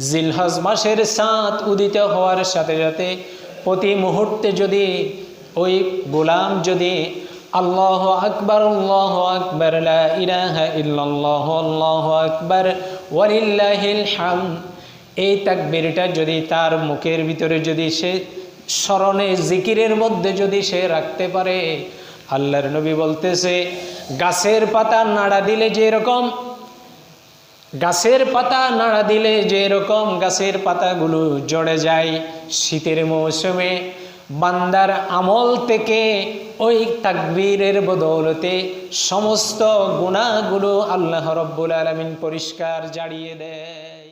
জিলহজ মাসের সাত উদিত হওয়ার সাথে সাথে প্রতি মুহূর্তে যদি ওই গোলাম যদি আল্লাহ আকবর আল্লাহ আকবর ইল্লাল্লাহ, আল্লাহ আকবর, ওয়ালিল্লাহিল হাম এই তাকবীরটা যদি তার মুখের ভিতরে যদি সে স্মরণে, জিকিরের মধ্যে যদি সে রাখতে পারে, আল্লাহর নবী বলতেছে, গাছের পাতা নাড়া দিলে যেরকম গাছের পাতা নাড়া দিলে যেরকম গাছের পাতাগুলো জড়ে যায় শীতের মৌসুমে, বান্দার আমল থেকে ওই তাকবীরের বদৌলতে সমস্ত গুণাগুলো আল্লাহ রব্বুল আলমিন পরিষ্কার জাড়িয়ে দেয়।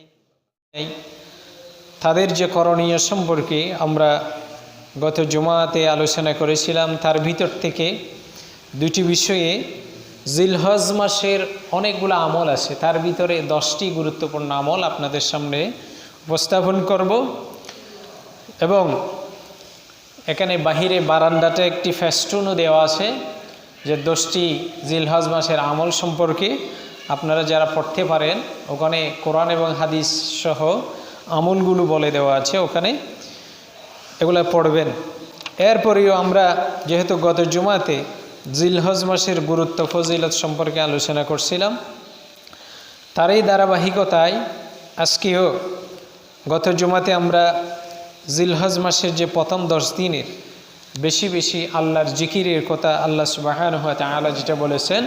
তাদের যে করণীয় সম্পর্কে আমরা গত জমাতে আলোচনা করেছিলাম, তার ভিতর থেকে দুটি বিষয়ে জিলহজ মাসের অনেকগুলো আমল আছে। তার ভিতরে দশটি গুরুত্বপূর্ণ আমল আপনাদের সামনে উপস্থাপন করব। এবং এখানে বাহিরে বারান্দাতে একটি ফেস্টুনও দেওয়া আছে যে দশটি জিলহজ মাসের আমল সম্পর্কে আপনারা যারা পড়তে পারেন, ওখানে কোরআন এবং হাদিস সহ আমলগুলো বলে দেওয়া আছে ওখানে। এগুলো পড়বেন। এরপরেও আমরা যেহেতু গত জুমাতে জিলহজ মাসের গুরুত্ব, ফজিলত সম্পর্কে আলোচনা করছিলাম। তারই ধারাবাহিকতায় আজকেও গত জুমাতে আমরা জিলহজ মাসের যে প্রথম দশ দিনের, বেশি বেশি আল্লাহর জিকিরের কথা আল্লাহ সুবাহান হয় আল্লাহ যেটা বলেছেন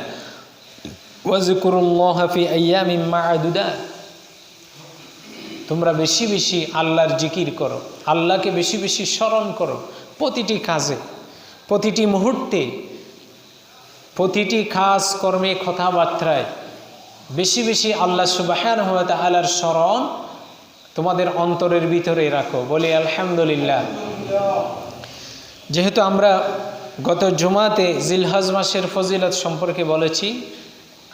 তোমরা বেশি বেশি আল্লাহর জিকির করো, আল্লাহকে বেশি বেশি স্মরণ করো প্রতিটি কাজে, প্রতিটি মুহূর্তে। প্রতিটি কাজ কর্মে কথাবার্তায় বেশি বেশি আল্লাহ সুবাহান হওয়া আল্লাহর স্মরণ তোমাদের অন্তরের ভিতরে রাখো। বলি আলহামদুলিল্লাহ। যেহেতু আমরা গত জুমাতে জিলহাজ মাসের ফজিলত সম্পর্কে বলেছি,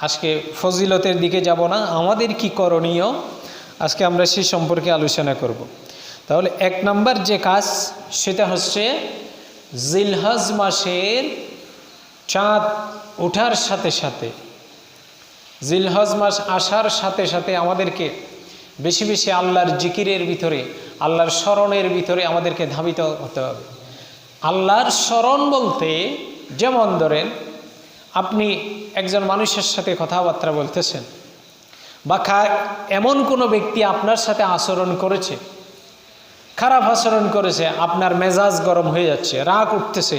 আজকে ফজিলতের দিকে যাব না, আমাদের কি করণীয়? আজকে আমরা সে সম্পর্কে আলোচনা করব। তাহলে এক নম্বর যে কাজ, সেটা হচ্ছে জিলহাজ মাসের চাঁদ ওঠার সাথে সাথে, জিলহজ মাস আসার সাথে সাথে আমাদেরকে বেশি বেশি আল্লাহর জিকিরের ভিতরে, আল্লাহর স্মরণের ভিতরে আমাদেরকে ধাবিত হতে হবে। আল্লাহর স্মরণ বলতে যেমন ধরেন, আপনি একজন মানুষের সাথে কথাবার্তা বলতেছেন বা এমন কোনো ব্যক্তি আপনার সাথে আচরণ করেছে খারাপ আচরণ করেছে, আপনার মেজাজ গরম হয়ে যাচ্ছে, রাগ উঠতেছে,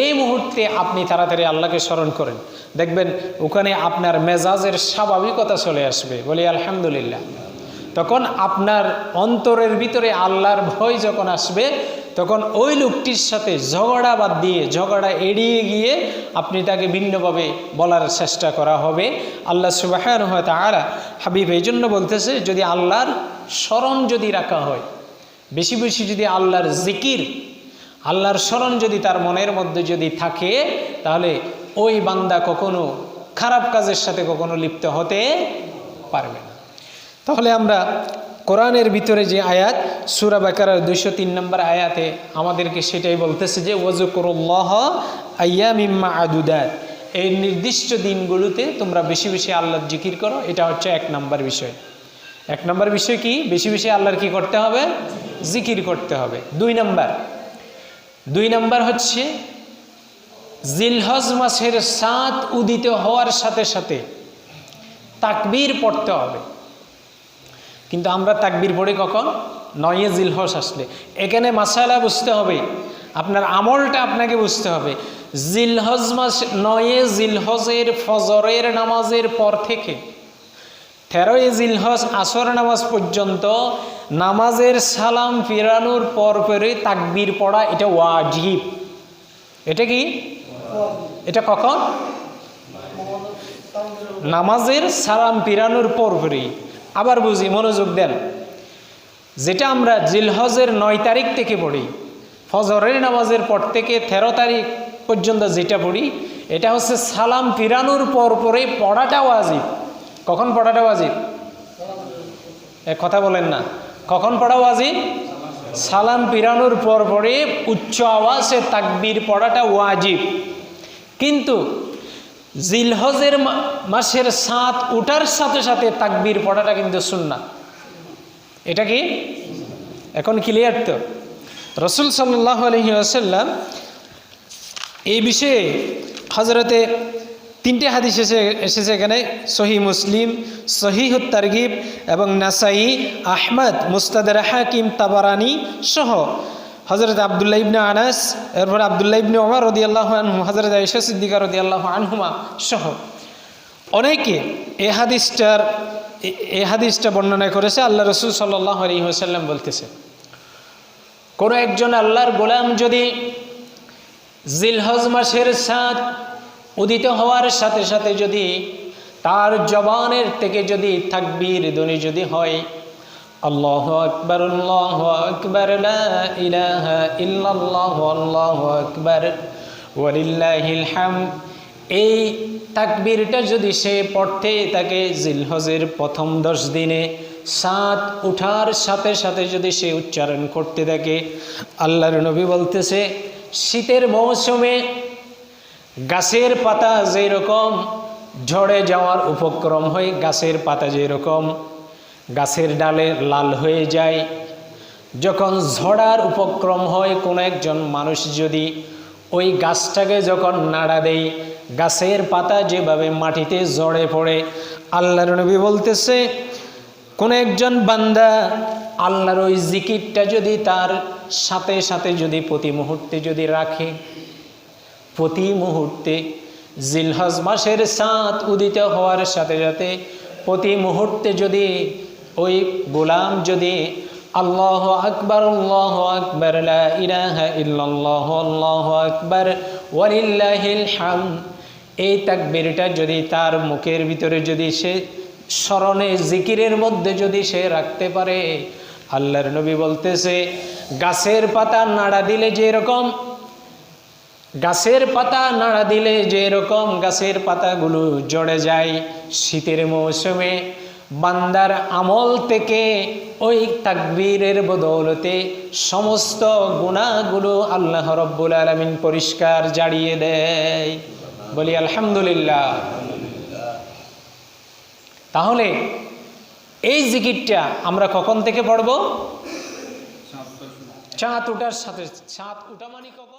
এই মুহূর্তে আপনি তাড়াতাড়ি আল্লাহকে স্মরণ করেন। দেখবেন ওখানে আপনার মেজাজের স্বাভাবিকতা চলে আসবে, বলি আলহামদুলিল্লাহ। তখন আপনার অন্তরের ভিতরে আল্লাহর ভয় যখন আসবে, তখন ওই লোকটির সাথে ঝগড়া বাদ দিয়ে, ঝগড়া এড়িয়ে গিয়ে আপনি তাকে ভিন্নভাবে বলার চেষ্টা করা হবে। আল্লাহ সুবাহান হয় তারা হাবিব এই জন্য বলতেছে, যদি আল্লাহর স্মরণ যদি রাখা হয় বেশি বেশি যদি আল্লাহর জিকির, আল্লাহর স্মরণ যদি তার মনের মধ্যে যদি থাকে, তাহলে ওই বান্দা কখনো খারাপ কাজের সাথে কখনো লিপ্ত হতে পারবে না। তাহলে আমরা কোরআনের ভিতরে যে আয়াত, সুরা বাকার দুইশো তিন নম্বর আয়াতে আমাদেরকে সেটাই বলতেছে যে ওয়াজুকুরুল্লাহ আয়ামিম্মা আদুদাত এই নির্দিষ্ট দিনগুলোতে তোমরা বেশি বেশি আল্লাহর জিকির করো, এটা হচ্ছে এক নম্বর বিষয়। এক নম্বর বিষয় কি? বেশি বেশি আল্লাহর কি করতে হবে? জিকির করতে হবে। দুই নম্বর। দুই নম্বর হচ্ছে, জিলহজ মাসের সাত উদিত হওয়ার সাথে সাথে তাকবীর পড়তে হবে। কিন্তু আমরা তাকবীর পড়ি কখন? নয়ে জিলহজ আসলে। এখানে মাসালা বুঝতে হবে। আপনার আমলটা আপনাকে বুঝতে হবে। জিলহজ মাস নয়ে জিলহজের ফজরের নামাজের পর থেকে তেরোই জিলহজ আসর নামাজ পর্যন্ত নামাজের সালাম ফিরানোর পর পরে তাকবীর পড়া এটা ওয়াজিব। এটা কি? এটা কখন? নামাজের সালাম ফিরানোর পর পরে আবার বুঝি, মনোযোগ দেন। যেটা আমরা জিলহজের নয় তারিখ থেকে পড়ি, ফজরের নামাজের পর থেকে তেরো তারিখ পর্যন্ত যেটা পড়ি, এটা হচ্ছে সালাম ফিরানোর পর পরে পড়াটা ওয়াজিব। কখন পড়াটা ওয়াজিব? এ কথা বলেন না। কখন পড়া ওয়াজিব? সালাম পিরানোর পর পরে উচ্চ আওয়াজে তাকবির পড়াটা ওয়াজিব। কিন্তু জিলহজের মাসের সাঁত উঠার সাথে সাথে তাকবির পড়াটা কিন্তু শুননা এটা কি? এখন ক্লিয়ার তো? রসুল সাল্লাহ আলহি এই বিষয়ে হজরতে তিনটে হাদিস এসে, এসেছে এখানে। সহি মুসলিম সহি তারগিব এবং নাসাই, আহমদ মুস্তাদের হাকিম, তাবারানি সহ। হজরত আবদুল্লাহ ইবনে আনাস, এরপর আবদুল্লাহ ইবনে ওমর রদি আল্লাহ আনহু হজরত আয়সা সিদ্দিকা রদি আল্লাহ আনহুমা সহ। অনেকে এ হাদিসটার, এ- হাদিসটা বর্ণনা করেছে, আল্লাহ রসুল সাল্লাহ আলী সাল্লাম বলতেছে। কোনো একজন আল্লাহর গোলাম যদি জিলহজ মাসের সাত উদিত হওয়ার সাথে সাথে যদি তার জবানের থেকে যদি থাকবির ধ্বনি যদি হয়, আল্লাহ আকবর আল্লাহ আকবর আল্লাহু আকবর ওয়ালিল্লাহিল হামদ এই তাকবীরটা যদি সে পড়তে তাকে জিলহজের প্রথম দশ দিনে, সাত উঠার সাথে সাথে যদি সে উচ্চারণ করতে থাকে, আল্লাহর নবী বলতেছে, শীতের মৌসুমে গাছের পাতা যেরকম ঝড়ে যাওয়ার উপক্রম হয়, গাছের পাতা যেরকম গাছের ডালে লাল হয়ে যায়। যখন ঝড়ার উপক্রম হয়, কোনো একজন মানুষ যদি ওই গাছটাকে যখন নাড়া দেয়, গাছের পাতা যেভাবে মাটিতে জড়ে পড়ে, আল্লাহর নবী বলতেছে, কোন একজন বান্দা আল্লাহর ওই জিকিরটা যদি তার সাথে সাথে যদি প্রতি মুহূর্তে যদি রাখে প্রতি মুহূর্তে জিলহজ মাসের সাঁত উদিত হওয়ার সাথে সাথে প্রতি মুহূর্তে যদি ওই গোলাম যদি আল্লাহ আকবর আল্লাহ আকবর ইল্লাল্লাহ, আল্লাহ আকবর, ওয়ালিল্লাহিল হাম এই তাকবীরটা যদি তার মুখের ভিতরে যদি সে স্মরণে, জিকিরের মধ্যে যদি সে রাখতে পারে, আল্লাহর নবী বলতেছে, গাছের পাতা নাড়া দিলে যেরকম গাছের পাতা নাড়া দিলে যে এরকম গাছের পাতাগুলো জড়ে যায় শীতের মৌসুমে বান্দার আমল থেকে ওই তাকবীরের বদৌলতে সমস্ত গুণাগুলো আল্লাহ রব্বুল আলমিন পরিষ্কার জাড়িয়ে দেয়। বলি আলহামদুলিল্লাহ। তাহলে এই জিকিরটা আমরা কখন থেকে পড়ব? চাঁদ উঠার সাথে চাঁদ উঠা মানে কখন?